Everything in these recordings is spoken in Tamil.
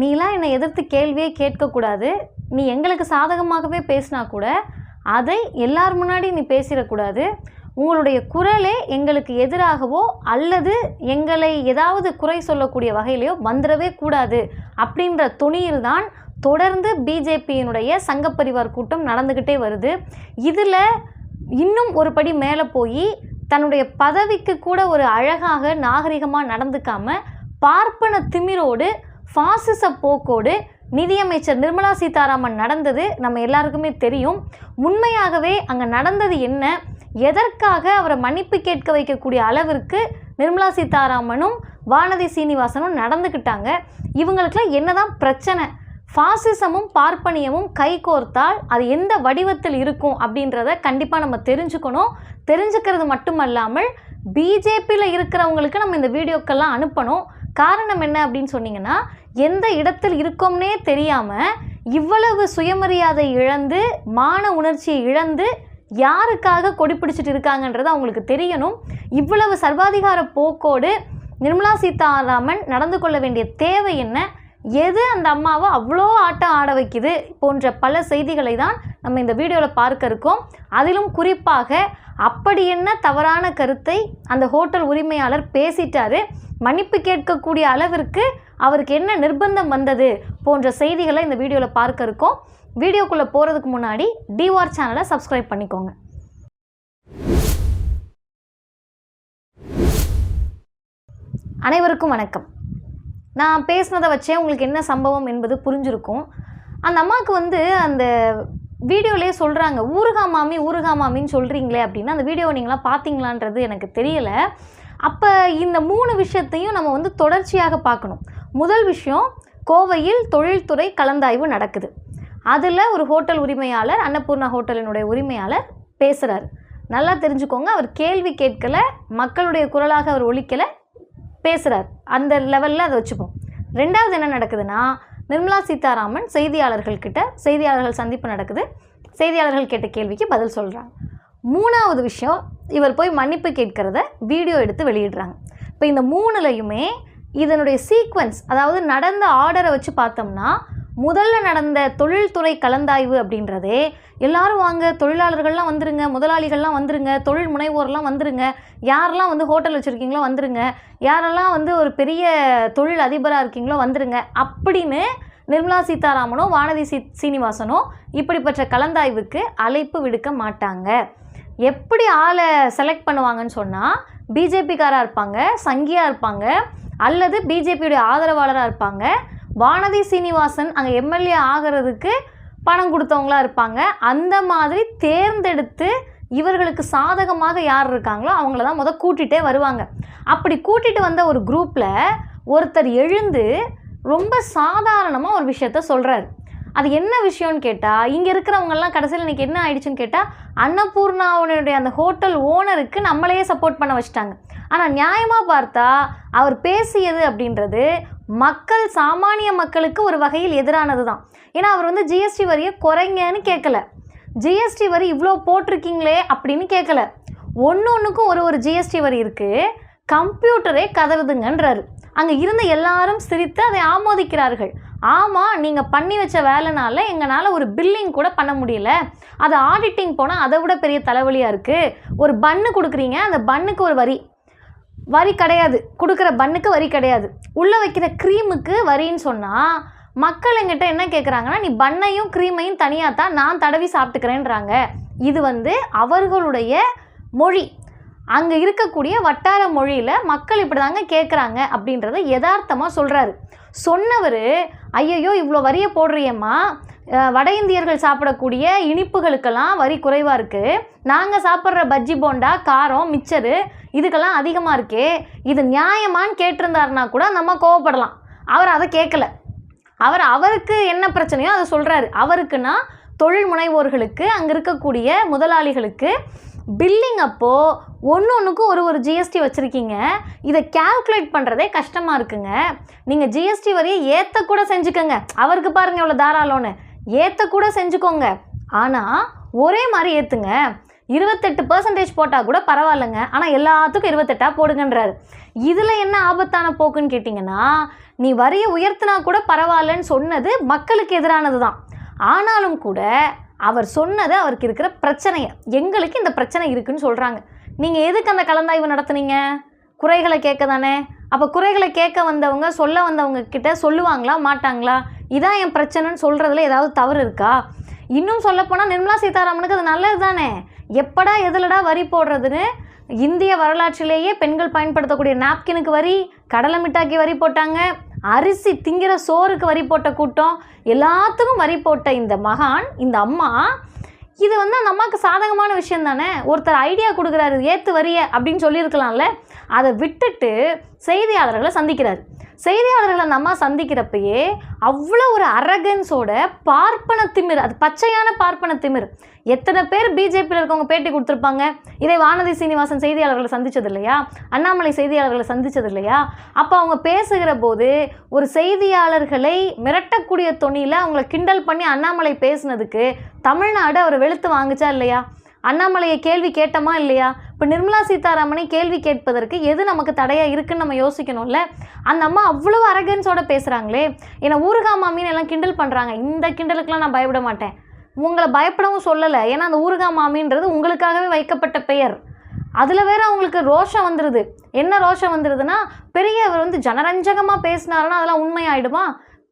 நீலாம் என்னை எதிர்த்து கேள்வியே கேட்கக்கூடாது. நீ எங்களுக்கு சாதகமாகவே பேசினா கூட அதை எல்லார் முன்னாடி நீ பேசிடக்கூடாது. உங்களுடைய குரலே எங்களுக்கு எதிராகவோ அல்லது எங்களை ஏதாவது குறை சொல்லக்கூடிய வகையிலையோ வந்துடவே கூடாது அப்படின்ற துணியில்தான் தொடர்ந்து பிஜேபியினுடைய சங்கப்பரிவார் கூட்டம் நடந்துக்கிட்டே வருது. இதில் இன்னும் ஒரு படி மேலே போய் தன்னுடைய பதவிக்கு கூட ஒரு அழகாக நாகரிகமாக நடந்துக்காமல் பார்ப்பன திமிரோடு ஃபாசிச போக்கோடு நிதியமைச்சர் நிர்மலா சீதாராமன் நடந்தது நம்ம எல்லாருக்குமே தெரியும். உண்மையாகவே அங்கே நடந்தது என்ன? எதற்காக அவரை மன்னிப்பு கேட்க வைக்கக்கூடிய அளவிற்கு நிர்மலா சீதாராமனும் வானதி சீனிவாசனும் நடந்துக்கிட்டாங்க. இவங்களுக்குலாம் என்னதான் பிரச்சனை? ஃபாசிசமும் பார்ப்பனியமும் கைகோர்த்தால் அது எந்த வடிவத்தில் இருக்கும் அப்படின்றத கண்டிப்பாக நம்ம தெரிஞ்சுக்கணும். தெரிஞ்சுக்கிறது மட்டுமல்லாமல் பிஜேபியில் இருக்கிறவங்களுக்கு நம்ம இந்த வீடியோக்கெல்லாம் அனுப்பணும். காரணம் என்ன அப்படின்னு சொன்னீங்கன்னா எந்த இடத்தில் இருக்கோம்னே தெரியாமல் இவ்வளவு சுயமரியாதை இழந்து மான உணர்ச்சியை இழந்து யாருக்காக கொடி பிடிச்சிட்டு இருக்காங்கன்றது அவங்களுக்கு தெரியணும். இவ்வளவு சர்வாதிகார போக்கோடு நிர்மலா சீதாராமன் நடந்து கொள்ள வேண்டிய தேவை என்ன? எது அந்த அம்மாவை அவ்வளோ ஆட்டம் ஆட வைக்குது? போன்ற பல செய்திகளை தான் நம்ம இந்த வீடியோவில் பார்க்க இருக்கோம். அதிலும் குறிப்பாக அப்படி என்ன தவறான கருத்தை அந்த ஹோட்டல் உரிமையாளர் பேசிட்டாரு? மன்னிப்பு கேட்கக்கூடிய அளவிற்கு அவருக்கு என்ன நிர்பந்தம் வந்தது போன்ற செய்திகளை இந்த வீடியோவில் பார்க்க இருக்கோம். வீடியோக்குள்ளே போகிறதுக்கு முன்னாடி டிவார் சேனலை சப்ஸ்கிரைப் பண்ணிக்கோங்க. அனைவருக்கும் வணக்கம். நான் பேசுனதை வச்சே உங்களுக்கு என்ன சம்பவம் என்பது புரிஞ்சிருக்கும். அந்த அம்மாவுக்கு வந்து அந்த வீடியோலேயே சொல்கிறாங்க ஊறுகா மாமி ஊறுகா மாமின்னு சொல்கிறீங்களே அப்படின்னா அந்த வீடியோவை நீங்களாம் பார்த்தீங்களான்றது எனக்கு தெரியலை. அப்போ இந்த மூணு விஷயத்தையும் நம்ம வந்து தொடர்ச்சியாக பார்க்கணும். முதல் விஷயம் கோவையில் தொழில்துறை கலந்தாய்வு நடக்குது. அதில் ஒரு ஹோட்டல் உரிமையாளர் அன்னபூர்ணா ஹோட்டலினுடைய உரிமையாளர் பேசுகிறாரு நல்லா தெரிஞ்சுக்கோங்க அவர் கேள்வி கேட்கல மக்களுடைய குரலாக அவர் ஒழிக்கலை பேசுகிறார் அந்த லெவலில் அதை வச்சுப்போம். ரெண்டாவது என்ன நடக்குதுன்னா நிர்மலா சீதாராமன் செய்தியாளர்கள் கிட்ட செய்தியாளர்கள் சந்திப்பு நடக்குது. செய்தியாளர்கள் கேட்ட கேள்விக்கு பதில் சொல்கிறாங்க மூணாவது விஷயம் இவர் போய் மன்னிப்பு கேட்கிறத வீடியோ எடுத்து வெளியிடுறாங்க. இப்போ இந்த மூணுலையுமே இதனுடைய சீக்வன்ஸ் அதாவது நடந்த ஆர்டரை வச்சு பார்த்தோம்னா முதல்ல நடந்த தொழில்துறை கலந்தாய்வு அப்படின்றதே எல்லாரும் வாங்க தொழிலாளர்கள்லாம் வந்துருங்க முதலாளிகள்லாம் வந்துருங்க தொழில் முனைவோர்லாம் வந்துருங்க யாரெல்லாம் வந்து ஹோட்டல் வச்சுருக்கீங்களோ வந்துருங்க யாரெல்லாம் வந்து ஒரு பெரிய தொழில் அதிபராக இருக்கீங்களோ வந்துருங்க அப்படின்னு நிர்மலா சீதாராமனோ வானதி சீ சீனிவாசனோ இப்படிப்பட்ட கலந்தாய்வுக்கு அழைப்பு விடுக்க மாட்டாங்க. எப்படி ஆளை செலக்ட் பண்ணுவாங்கன்னு சொன்னால் பிஜேபிக்காராக இருப்பாங்க சங்கியாக இருப்பாங்க அல்லது பிஜேபியுடைய ஆதரவாளராக இருப்பாங்க வானதி சீனிவாசன் அங்கே எம்எல்ஏ ஆகிறதுக்கு பணம் கொடுத்தவங்களா இருப்பாங்க. அந்த மாதிரி தேர்ந்தெடுத்து இவர்களுக்கு சாதகமாக யார் இருக்காங்களோ அவங்கள தான் முத கூட்டிகிட்டே வருவாங்க. அப்படி கூட்டிகிட்டு வந்த ஒரு குரூப்பில் ஒருத்தர் எழுந்து ரொம்ப சாதாரணமாக ஒரு விஷயத்த சொல்கிறாரு அது என்ன விஷயம்னு கேட்டால் இங்கே இருக்கிறவங்கெல்லாம் கடைசியில் இன்னைக்கு என்ன ஆயிடுச்சுன்னு கேட்டால் அன்னபூர்ணாவுடைய அந்த ஹோட்டல் ஓனருக்கு நம்மளையே சப்போர்ட் பண்ண வச்சுட்டாங்க. ஆனால் நியாயமாக பார்த்தா அவர் பேசியது அப்படின்றது மக்கள் சாமானிய மக்களுக்கு ஒரு வகையில் எதிரானது தான் ஏன்னா அவர் வந்து ஜிஎஸ்டி வரியை குறைங்கன்னு கேட்கல. ஜிஎஸ்டி வரி இவ்வளோ போட்டிருக்கீங்களே அப்படின்னு கேட்கல. ஒன்று ஒன்றுக்கும் ஒரு ஒரு ஜிஎஸ்டி வரி இருக்குது கம்ப்யூட்டரே கதறுதுங்கன்றாரு. அங்கே இருந்த எல்லாரும் சிரித்து அதை ஆமோதிக்கிறார்கள். ஆமாம் நீங்கள் பண்ணி வச்ச வேலைனால எங்களால் ஒரு பில்லிங் கூட பண்ண முடியல. அது ஆடிட்டிங் போனால் அதை விட பெரிய தலைவலியாக இருக்குது ஒரு பன்னு கொடுக்குறீங்க அந்த பன்னுக்கு ஒரு வரி. வரி கிடையாது. கொடுக்குற பன்னுக்கு வரி கிடையாது. உள்ளே வைக்கிற க்ரீமுக்கு வரின்னு சொன்னால் மக்கள் எங்கிட்ட என்ன கேட்குறாங்கன்னா நீ பண்ணையும் க்ரீமையும் தனியாக தான் நான் தடவி சாப்பிட்டுக்கிறேன்றாங்க. இது வந்து அவர்களுடைய மொழி. அங்கே இருக்கக்கூடிய வட்டார மொழியில் மக்கள் இப்படி தாங்க கேட்குறாங்க அப்படின்றத யதார்த்தமாக சொல்கிறாரு சொன்னவர் ஐயையோ இவ்வளோ வரியை போடுறியம்மா. வட இந்தியர்கள் சாப்பிடக்கூடிய இனிப்புகளுக்கெல்லாம் வரி குறைவாக இருக்குது நாங்கள் சாப்பிட்ற பஜ்ஜி போண்டா காரம் மிச்சரு இதுக்கெல்லாம் அதிகமாக இருக்கே. இது நியாயமான்னு கேட்டிருந்தாருனா கூட நம்ம கோவப்படலாம். அவர் அதை கேட்கல அவர் அவருக்கு என்ன பிரச்சனையோ அதை சொல்கிறாரு அவருக்குன்னா தொழில் முனைவோர்களுக்கு அங்கே இருக்கக்கூடிய முதலாளிகளுக்கு பில்லிங் அப்போது ஒன்று ஒன்றுக்கும் ஒரு ஒரு ஜிஎஸ்டி வச்சுருக்கீங்க. இதை கேல்குலேட் பண்ணுறதே கஷ்டமாக இருக்குங்க. நீங்கள் ஜிஎஸ்டி வரியை ஏற்றக்கூட செஞ்சுக்கோங்க. அவருக்கு பாருங்கள் இவ்வளோ தாராளம்னு. ஏற்றக்கூட செஞ்சுக்கோங்க. ஆனால் ஒரே மாதிரி ஏற்றுங்க இருபத்தெட்டு பர்சன்டேஜ் போட்டால் கூட பரவாயில்லைங்க. ஆனால் எல்லாத்துக்கும் இருபத்தெட்டாக போடுங்கன்றாரு. இதில் என்ன ஆபத்தான போக்குன்னு கேட்டிங்கன்னா நீ வரியை உயர்த்தினா கூட பரவாயில்லன்னு சொன்னது மக்களுக்கு எதிரானது தான் ஆனாலும் கூட அவர் சொன்னது அவருக்கு இருக்கிற பிரச்சனையை எங்களுக்கு இந்த பிரச்சனை இருக்குன்னு சொல்கிறாங்க நீங்கள் எதுக்கு அந்த கலந்தாய்வு நடத்துனீங்க? குறைகளை கேட்க தானே? அப்போ குறைகளை கேட்க வந்தவங்க சொல்ல வந்தவங்க கிட்ட சொல்லுவாங்களா மாட்டாங்களா? இதான் என் பிரச்சனைன்னு சொல்கிறதுல ஏதாவது தவறு இருக்கா? இன்னும் சொல்லப்போனால் நிர்மலா சீதாராமனுக்கு அது நல்லது தானே? எப்படா எதுலடா வரி போடுறதுன்னு? இந்திய வரலாற்றிலேயே பெண்கள் பயன்படுத்தக்கூடிய நாப்கினுக்கு வரி கடலை மிட்டாக்கி வரி போட்டாங்க. அரிசி திங்கிற சோறுக்கு வரி போட்ட கூட்டம் எல்லாத்துக்கும் வரி போட்ட இந்த மகான் இந்த அம்மா இது வந்து அந்த அம்மாவுக்கு சாதகமான விஷயம் தானே? ஒருத்தர் ஐடியா கொடுக்குறாரு ஏற்று வரிய அப்படின்னு சொல்லியிருக்கலாம்ல. அதை விட்டுட்டு செய்தியாளர்களை சந்திக்கிறார். செய்தியாளர்களை நம்ம சந்திக்கிறப்பயே அவ்வளோ ஒரு அரகன்ஸோட பார்ப்பன திமிர் அது பச்சையான பார்ப்பன திமிர். எத்தனை பேர் பிஜேபியில் இருக்கவங்க பேட்டி கொடுத்துருப்பாங்க? இதை வானதி சீனிவாசன் செய்தியாளர்களை சந்தித்தது இல்லையா? அண்ணாமலை செய்தியாளர்களை சந்தித்தது இல்லையா? அப்போ அவங்க பேசுகிற போது ஒரு செய்தியாளர்களை மிரட்டக்கூடிய தொனியில் அவங்கள கிண்டல் பண்ணி அண்ணாமலை பேசுனதுக்கு தமிழ்நாடு அவர் வெளுத்து வாங்குச்சா இல்லையா? அண்ணாமலையை கேள்வி கேட்டோமா இல்லையா? இப்போ நிர்மலா சீதாராமனை கேள்வி கேட்பதற்கு எது நமக்கு தடையாக இருக்குன்னு நம்ம யோசிக்கணும்ல? அந்த அம்மா அவ்வளோ அரகன்ஸோட பேசுகிறாங்களே என்னை ஊருகா மாமின்னு எல்லாம் கிண்டல் பண்ணுறாங்க இந்த கிண்டலுக்கெலாம் நான் பயப்பட மாட்டேன். உங்களை பயப்படவும் சொல்லலை. ஏன்னா அந்த ஊருகா மாமின்றது உங்களுக்காகவே வைக்கப்பட்ட பெயர். அதில் வேற அவங்களுக்கு ரோஷம் வந்துடுது என்ன ரோஷம் வந்துடுதுன்னா பெரியவர் வந்து ஜனரஞ்சகமாக பேசினாருன்னா அதெல்லாம் உண்மையாயிடுமா?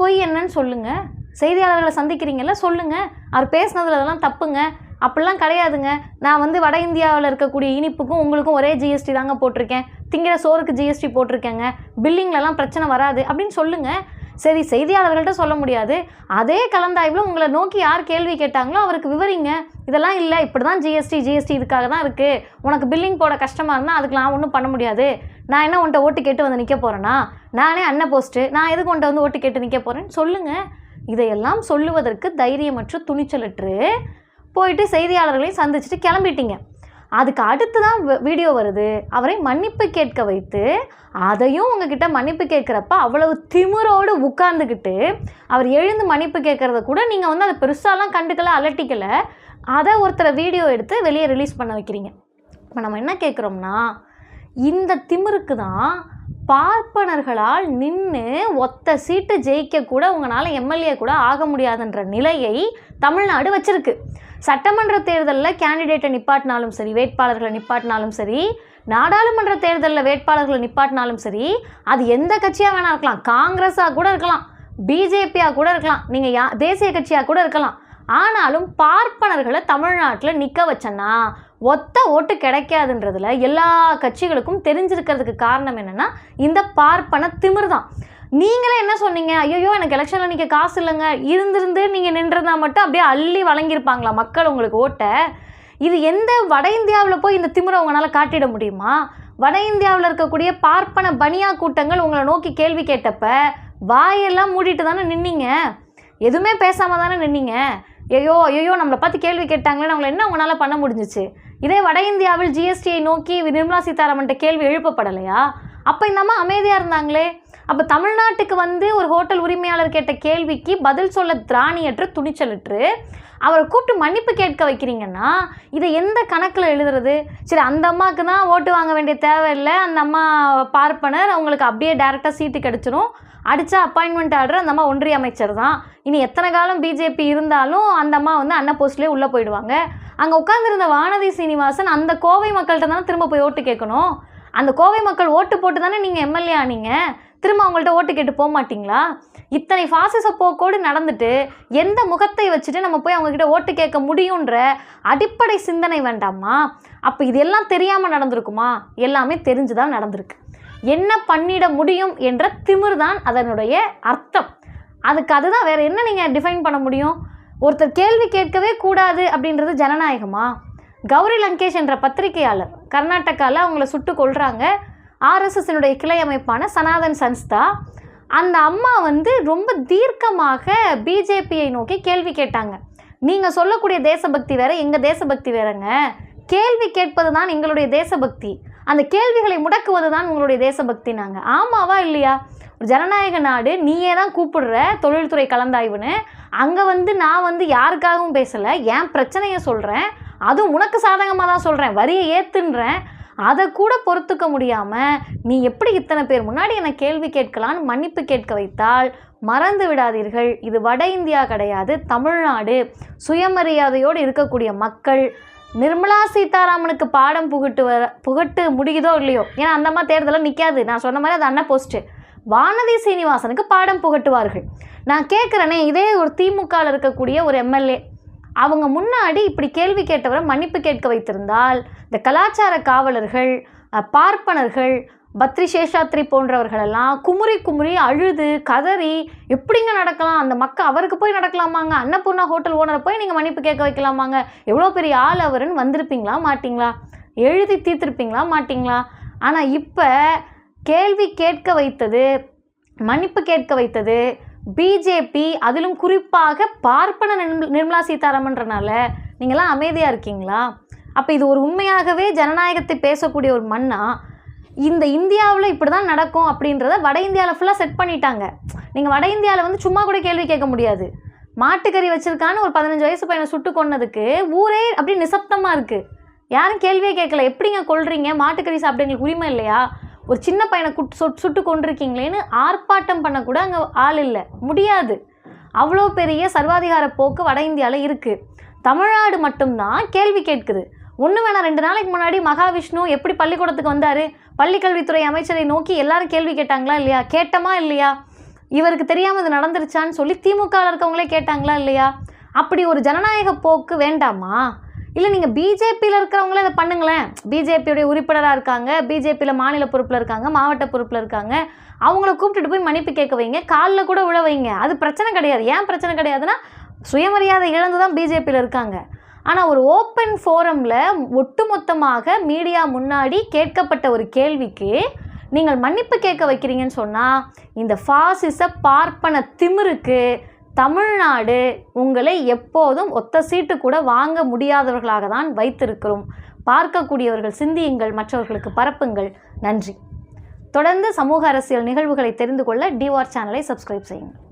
பொய் என்னன்னு சொல்லுங்கள் செய்தியாளர்களை சந்திக்கிறீங்கல்ல சொல்லுங்கள் அவர் பேசினதுல அதெல்லாம் தப்புங்க. அப்படிலாம் கிடையாதுங்க. நான் வந்து வட இந்தியாவில் இருக்கக்கூடிய இனிப்புக்கும் உங்களுக்கும் ஒரே ஜிஎஸ்டி தாங்க போட்டிருக்கேன். திங்கிற சோறுக்கு ஜிஎஸ்டி போட்டிருக்கேங்க. பில்லிங்லலாம் பிரச்சனை வராது. அப்படின்னு சொல்லுங்கள் சரி செய்தியாளர்கள்ட்ட சொல்ல முடியாது. அதே கலந்தாய்வில் உங்களை நோக்கி யார் கேள்வி கேட்டாங்களோ அவருக்கு விவரிங்க. இதெல்லாம் இல்லை. இப்படி தான் ஜிஎஸ்டி ஜிஎஸ்டி இதுக்காக தான் இருக்குது உனக்கு பில்லிங் போட கஷ்டமாக இருந்தால் அதுக்கு நான் ஒன்றும் பண்ண முடியாது. நான் என்ன உன்ட்ட ஓட்டு கேட்டு வந்து நிற்க போகிறேன்னா நானே அன்ன போஸ்ட்டு நான் எதுக்கு உன்ட்ட வந்து ஓட்டு கேட்டு நிற்க போகிறேன்னு சொல்லுங்கள் இதையெல்லாம் சொல்லுவதற்கு தைரியமற்று துணிச்சலற்று போயிட்டு செய்தியாளர்களையும் சந்திச்சுட்டு கிளம்பிட்டீங்க. அதுக்கு அடுத்து தான் வீடியோ வருது. அவரை மன்னிப்பு கேட்க வைத்து அதையும் உங்ககிட்ட மன்னிப்பு கேட்குறப்ப அவ்வளவு திமிரோடு உட்கார்ந்துக்கிட்டு அவர் எழுந்து மன்னிப்பு கேட்குறத கூட நீங்கள் வந்து அதை பெருசாலாம் கண்டுக்கலை அலட்டிக்கல. அதை ஒருத்தரை வீடியோ எடுத்து வெளியே ரிலீஸ் பண்ண வைக்கிறீங்க. இப்போ நம்ம என்ன கேட்குறோம்னா இந்த திமிருக்கு தான் பார்ப்பனர்களால் நின்று ஒத்த சீட்டு ஜெயிக்க கூட உங்களால் எம்எல்ஏ கூட ஆக முடியாதுன்ற நிலையை தமிழ்நாடு வச்சிருக்கு. சட்டமன்ற தேர்தலில் கேண்டிடேட்டை நிப்பாட்டினாலும் சரி வேட்பாளர்களை நிப்பாட்டினாலும் சரி நாடாளுமன்ற தேர்தலில் வேட்பாளர்களை நிப்பாட்டினாலும் சரி அது எந்த கட்சியாக வேணா இருக்கலாம். காங்கிரஸாக கூட இருக்கலாம் பிஜேபியாக கூட இருக்கலாம் நீங்கள் யா தேசிய கட்சியாக கூட இருக்கலாம். ஆனாலும் பார்ப்பனர்களை தமிழ்நாட்டில் நிற்க வச்சேன்னா ஒத்த ஓட்டு கிடைக்காதுன்றதுல எல்லா கட்சிகளுக்கும் தெரிஞ்சிருக்கிறதுக்கு காரணம் என்னென்னா இந்த பார்ப்பன திமிர் தான் நீங்களே என்ன சொன்னீங்க? ஐயோ எனக்கு எலெக்ஷனில் நிற்க காசு இல்லைங்க. இருந்திருந்து நீங்கள் நின்றுருந்தா மட்டும் அப்படியே அள்ளி வழங்கியிருப்பாங்களா மக்கள் உங்களுக்கு ஓட்டை? இது எந்த வட இந்தியாவில் போய் இந்த திமிரை உங்களால் காட்டிட முடியுமா? வட இந்தியாவில் இருக்கக்கூடிய பார்ப்பன பனியா கூட்டங்கள் உங்களை நோக்கி கேள்வி கேட்டப்ப வாயெல்லாம் மூடிட்டு தானே நின்னீங்க? எதுவுமே பேசாமல் தானே நின்னீங்க? ஐயோ ஐயோ நம்மளை பார்த்து கேள்வி கேட்டாங்களே நம்மளை என்ன உங்களால் பண்ண முடிஞ்சிச்சு? இதே வட இந்தியாவில் ஜிஎஸ்டியை நோக்கி நிர்மலா சீதாராமன்ட்ட கேள்வி எழுப்பப்படலையா? அப்போ இந்த அம்மா அமைதியாக இருந்தாங்களே? அப்போ தமிழ்நாட்டுக்கு வந்து ஒரு ஹோட்டல் உரிமையாளர் கேட்ட கேள்விக்கு பதில் சொல்ல திராணியற்று துணிச்சலற்று அவரை கூப்பிட்டு மன்னிப்பு கேட்க வைக்கிறீங்கன்னா இதை எந்த கணக்கில் எழுதுறது? சரி அந்த அம்மாவுக்கு தான் ஓட்டு வாங்க வேண்டிய தேவையில்லை. அந்த அம்மா பார்ப்பனர் அவங்களுக்கு அப்படியே டேரெக்டாக சீட்டு கிடச்சிரும். அடித்தா அப்பாயின்மெண்ட் ஆர்டர் அந்த அம்மா ஒன்றிய அமைச்சர் தான் இனி எத்தனை காலம் பிஜேபி இருந்தாலும் அந்த அம்மா வந்து அன்ன போஸ்ட்லேயே உள்ளே போயிடுவாங்க. அங்கே உட்காந்துருந்த வானதி சீனிவாசன் அந்த கோவை மக்கள்கிட்ட தானே திரும்ப போய் ஓட்டு கேட்கணும்? அந்த கோவை மக்கள் ஓட்டு போட்டு தானே நீங்கள் எம்எல்ஏ ஆனீங்க? திரும்ப அவங்கள்ட்ட ஓட்டு கேட்டு போக மாட்டிங்களா? இத்தனை ஃபாசிச போக்கோடு நடந்துட்டு எந்த முகத்தை வச்சுட்டு நம்ம போய் அவங்கக்கிட்ட ஓட்டு கேட்க முடியுன்ற அடிப்படை சிந்தனை வேண்டாமா அப்போ இது எல்லாம் தெரியாமல் நடந்திருக்குமா? எல்லாமே தெரிஞ்சு தான் நடந்திருக்கு. என்ன பண்ணிட முடியும் என்ற திமிர் தான் அதனுடைய அர்த்தம். அதுக்கு அதுதான் வேறு என்ன நீங்கள் டிஃபைன் பண்ண முடியும்? ஒருத்தர் கேள்வி கேட்கவே கூடாது அப்படின்றது ஜனநாயகமா? கௌரி லங்கேஷ் என்ற பத்திரிகையாளர் கர்நாடகாவில் அவங்கள சுட்டு கொள்கிறாங்க ஆர்எஸ்எஸ்னுடைய கிளை அமைப்பான சனாதன் சன்ஸ்தா. அந்த அம்மா வந்து ரொம்ப தீர்க்கமாக பிஜேபியை நோக்கி கேள்வி கேட்டாங்க. நீங்கள் சொல்லக்கூடிய தேசபக்தி வேற எங்கள் தேசபக்தி வேறங்க? கேள்வி கேட்பது தான் எங்களுடைய தேசபக்தி. அந்த கேள்விகளை முடக்குவது தான் உங்களுடைய தேசபக்தி நாங்கள் ஆமாவா இல்லையா? ஒரு ஜனநாயக நாடு நீயே தான் கூப்பிடுற தொழில்துறை கலந்தாய்வுன்னு. அங்கே வந்து நான் வந்து யாருக்காகவும் பேசலை என் பிரச்சனையை சொல்கிறேன் அதுவும் உனக்கு சாதகமாக தான் சொல்கிறேன் வரியை ஏற்றுன்றேன் அதை கூட பொறுத்துக்க முடியாமல் நீ எப்படி இத்தனை பேர் முன்னாடி என்னை கேள்வி கேட்கலான்னு மன்னிப்பு கேட்க வைத்தால் மறந்து விடாதீர்கள். இது வட இந்தியா கிடையாது தமிழ்நாடு. சுயமரியாதையோடு இருக்கக்கூடிய மக்கள் நிர்மலா சீதாராமனுக்கு பாடம் புகட்டு வர புகட்டு முடியுதோ இல்லையோ? ஏன்னா அந்த மாதிரி தேர்தலில் நிற்காது நான் சொன்ன மாதிரி அது அண்ணன் போஸ்ட்டு. வானதி சீனிவாசனுக்கு பாடம் புகட்டுவார்கள். நான் கேட்குறேனே இதே ஒரு திமுகவில் இருக்கக்கூடிய ஒரு எம்எல்ஏ. அவங்க முன்னாடி இப்படி கேள்வி கேட்டவரை மன்னிப்பு கேட்க வைத்திருந்தால் இந்த கலாச்சார காவலர்கள் பார்ப்பனர்கள் பத்ரி சேஷாத்ரி போன்றவர்களெல்லாம் குமுறி குமுறி அழுது கதறி எப்படிங்க நடக்கலாம்? அந்த மக்கள் அவருக்கு போய் நடக்கலாமாங்க? அன்னபூர்ணா ஹோட்டல் ஓனரை போய் நீங்கள் மன்னிப்பு கேட்க வைக்கலாமாங்க? எவ்வளோ பெரிய ஆள் அவருன்னு வந்திருப்பீங்களா? மாட்டிங்களா? எழுதி தீர்த்திருப்பீங்களா? மாட்டிங்களா? ஆனால் இப்போ கேள்வி கேட்க வைத்தது மன்னிப்பு கேட்க வைத்தது பிஜேபி அதிலும் குறிப்பாக பார்ப்பன நிர்மலா சீதாராமன்றனால. நீங்களாம் அமைதியாக இருக்கீங்களா? அப்போ இது ஒரு உண்மையாகவே ஜனநாயகத்தை பேசக்கூடிய ஒரு மண்ணா? இந்த இந்தியாவில் இப்படி தான் நடக்கும் அப்படின்றத வட இந்தியாவில் ஃபுல்லாக செட் பண்ணிட்டாங்க. நீங்கள் வட இந்தியாவில் வந்து சும்மா கூட கேள்வி கேட்க முடியாது. மாட்டுக்கறி வச்சுருக்கான்னு ஒரு பதினஞ்சு வயசு பையனை சுட்டு கொன்னதுக்கு ஊரே அப்படியே நிசப்தமாக இருக்குது யாரும் கேள்வியே கேட்கல. எப்படிங்க கொள்றீங்க மாட்டுக்கறி சாப்பிட எங்களுக்கு உரிமை இல்லையா? ஒரு சின்ன பையனை குட் சுட் சுட்டு கொண்டிருக்கீங்களேன்னு ஆர்ப்பாட்டம் பண்ணக்கூட அங்கே ஆள் இல்லை. முடியாது. அவ்வளோ பெரிய சர்வாதிகார போக்கு வட இந்தியாவில் இருக்குது தமிழ்நாடு மட்டும்தான் கேள்வி கேட்குது. ஒன்று வேணாம் ரெண்டு நாளைக்கு முன்னாடி மகாவிஷ்ணு எப்படி பள்ளிக்கூடத்துக்கு வந்தார்? பள்ளிக்கல்வித்துறை அமைச்சரை நோக்கி எல்லாரும் கேள்வி கேட்டாங்களா இல்லையா? கேட்டமா இல்லையா? இவருக்கு தெரியாமல் இது நடந்துருச்சான்னு சொல்லி திமுகவில் இருக்கவங்களே கேட்டாங்களா இல்லையா? அப்படி ஒரு ஜனநாயக போக்கு வேண்டாமா? இல்லை நீங்கள் பிஜேபியில் இருக்கிறவங்களே இதை பண்ணுங்களேன். பிஜேபியுடைய உறுப்பினராக இருக்காங்க பிஜேபியில் மாநில பொறுப்பில் இருக்காங்க மாவட்ட பொறுப்பில் இருக்காங்க. அவங்கள கூப்பிட்டுட்டு போய் மன்னிப்பு கேட்க வைங்க காலில் கூட விழ வைங்க. அது பிரச்சனை கிடையாது. ஏன் பிரச்சனை கிடையாதுன்னா சுயமரியாதை இழந்து தான் பிஜேபியில் இருக்காங்க. ஆனால் ஒரு ஓப்பன் ஃபோரமில் ஒட்டுமொத்தமாக மீடியா முன்னாடி கேட்கப்பட்ட ஒரு கேள்விக்கு நீங்கள் மன்னிப்பு கேட்க வைக்கிறீங்கன்னு சொன்னால் இந்த ஃபாசிச பார்ப்பன திமிருக்கு தமிழ்நாடு உங்களை எப்போதும் ஒத்த சீட்டு கூட வாங்க முடியாதவர்களாக தான் வைத்திருக்கிறோம். பார்க்கக்கூடியவர்கள் சிந்தியுங்கள் மற்றவர்களுக்கு பரப்புங்கள். நன்றி. தொடர்ந்து சமூக அரசியல் நிகழ்வுகளை தெரிந்து கொள்ள டிவார் சேனலை சப்ஸ்கிரைப் செய்யுங்கள்.